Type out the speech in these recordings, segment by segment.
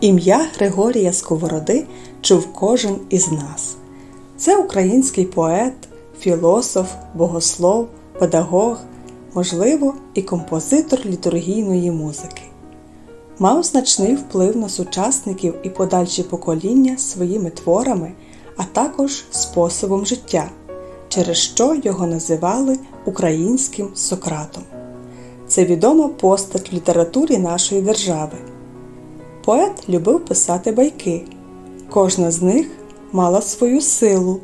Ім'я Григорія Сковороди чув кожен із нас. Це український поет, філософ, богослов, педагог, можливо, і композитор літургійної музики. Мав значний вплив на сучасників і подальші покоління своїми творами, а також способом життя, через що його називали українським Сократом. Це відома постать в літературі нашої держави. Поет любив писати байки. Кожна з них мала свою силу.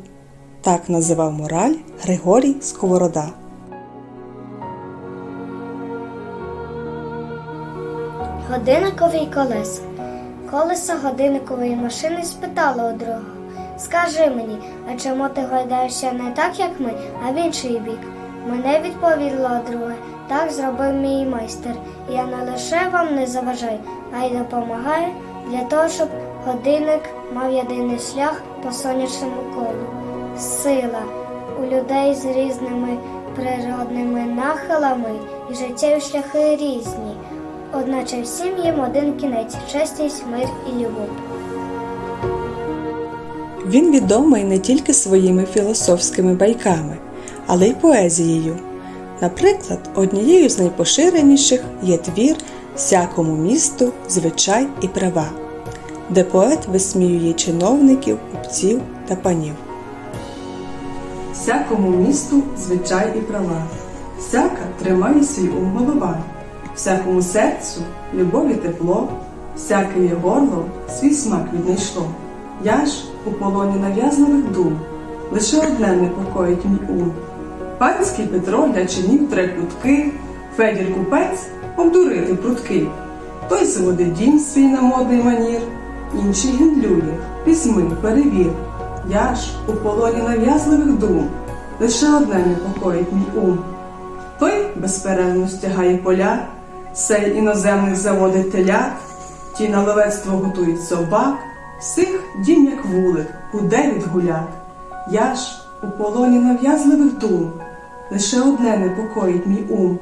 Так називав мораль Григорій Сковорода. Годинникові колеса. Колеса годинникової машини спитало у другого. Скажи мені, а чому ти гойдаєшся не так, як ми, а в інший бік? Мене відповіло друге. Так зробив мій майстер. Я не лише вам не заважаю, а й допомагаю для того, щоб годинник мав єдиний шлях по сонячному колу. Сила у людей з різними природними нахилами і життєві шляхи різні. Одначе всім їм один кінець чесність, мир і любов. Він відомий не тільки своїми філософськими байками, але й поезією. Наприклад, однією з найпоширеніших є твір Всякому місту звичай і права, де поет висміює чиновників, купців та панів. Всякому місту звичай і права, всяка тримає свій ум голова, всякому серцю любов і тепло, всяке є горло свій смак віднайшло. Я ж у полоні нав'язливих дум, лише одне непокоїть мій ум. Панський Петро для чинів три кутки, Федір купець обдурити прутки. Той зводить дім свій на модний манір, інший гендлює, візьми, перевір. Я ж у полоні нав'язливих дум, лише одне непокоїть мій ум. Той безперервно стягає поля, сей іноземних заводить телят, ті на ловецтво готують собак, всіх дім як вулик, гуде від гулят. Я ж у полоні нав'язливих дум, лише одне непокоїть мій ум.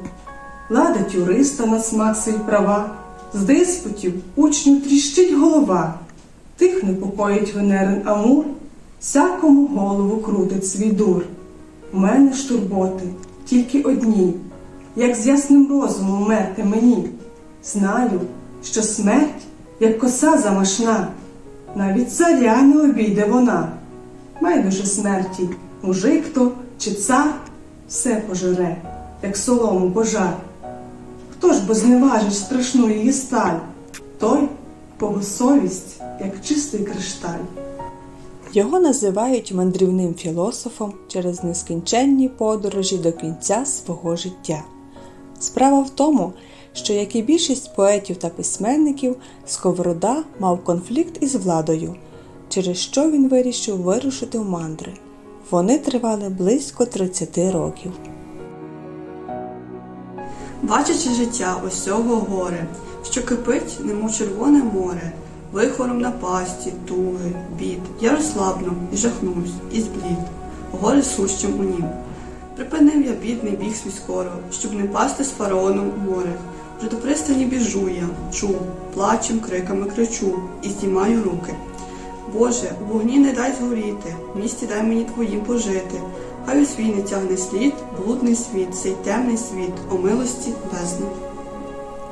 Ладить юриста на смак свої права, з диспутів учню тріщить голова, тих непокоїть венерин Амур, всякому голову крутить свій дур. У мене ж турботи тільки одні, як з ясним розумом мерти мені. Знаю, що смерть, як коса замашна, навіть царя не обійде вона. Майдуже смерті, мужик то чи цар, все пожере, як солому пожар. Хто ж бо зневажить страшну її сталь? Той, кого совість, як чистий кришталь. Його називають мандрівним філософом через нескінченні подорожі до кінця свого життя. Справа в тому, що, як і більшість поетів та письменників, Сковорода мав конфлікт із владою, через що він вирішив вирушити в мандри. Вони тривали близько 30 років. Бачачи життя усього горе, що кипить, немов червоне море, вихором напасті, туги, бід, я розслабну і жахнусь, і зблід, горе сущим у нім. Припинив я бідний біг свій скоро, щоб не пасти з фараоном у море. Вже до пристані біжу я, чу, плачем, криками кричу і здіймаю руки. Боже, у вогні не дай згоріти, в місті дай мені твоїм пожити. Хай у свій не тягне слід, блудний світ, цей темний світ, о милості бездна.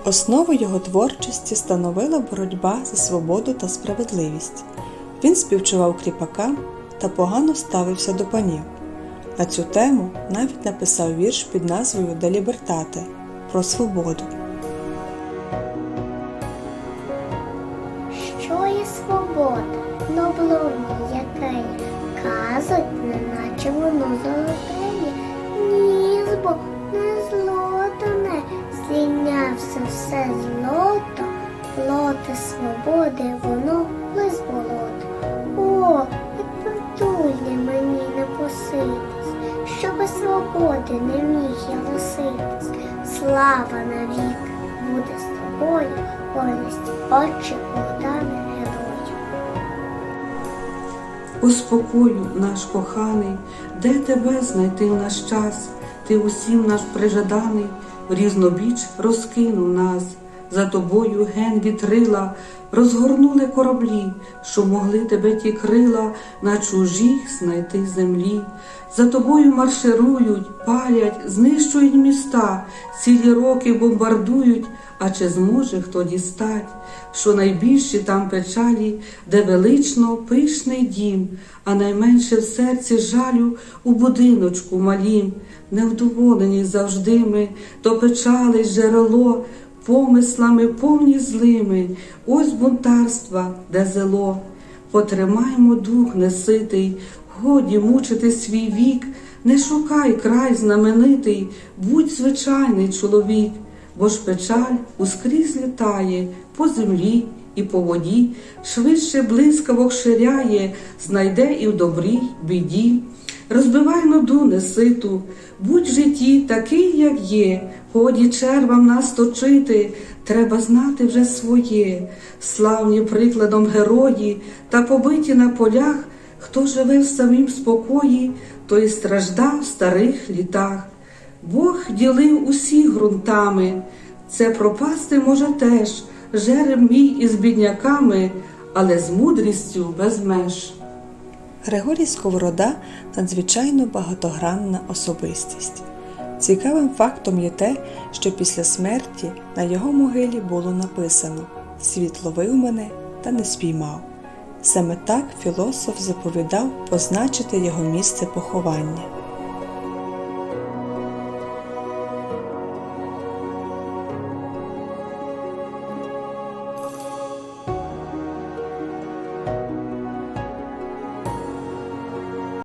Основу його творчості становила боротьба за свободу та справедливість. Він співчував кріпакам та погано ставився до панів. На цю тему навіть написав вірш під назвою Де Лібертате про свободу. Свобода, ноблоні якеє, казать, неначе воно золотеє, ні, збо не злотане, злінявся все злото, плоти свободи, воно лиз болото. О, як притульне мені не поситись, що без свободи не міг я лиситись. Слава навік буде з тобою, гордість очі Успокою наш коханий, де тебе знайти в наш час? Ти усім наш прижаданий, в різнобіч розкинув нас, за тобою ген вітрила, розгорнули кораблі, що могли тебе ті крила на чужій знайти землі. За тобою марширують, палять, знищують міста, цілі роки бомбардують, а чи зможе хто дістать, що найбільші там печалі, де велично пишний дім, а найменше в серці жалю у будиночку малім, невдоволені завжди ми, то печали джерело, помислами повні злими, ось бунтарства, де зело. Потримаймо дух неситий, годі мучити свій вік, не шукай край знаменитий, будь звичайний чоловік, бо ж печаль ускрізь літає по землі і по воді, швидше блискавок ширяє, знайде і в добрій біді. Розбивай ноду неситу, будь в житті такий, як є, годі червам нас точити, треба знати вже своє, славні прикладом герої та побиті на полях, хто живе в самім спокої, той страждав в старих літах. Бог ділив усі ґрунтами, це пропасти може теж, жереб мій із бідняками, але з мудрістю без меж. Григорій Сковорода надзвичайно багатогранна особистість. Цікавим фактом є те, що після смерті на його могилі було написано Світ ловив мене та не спіймав. Саме так філософ заповідав позначити його місце поховання.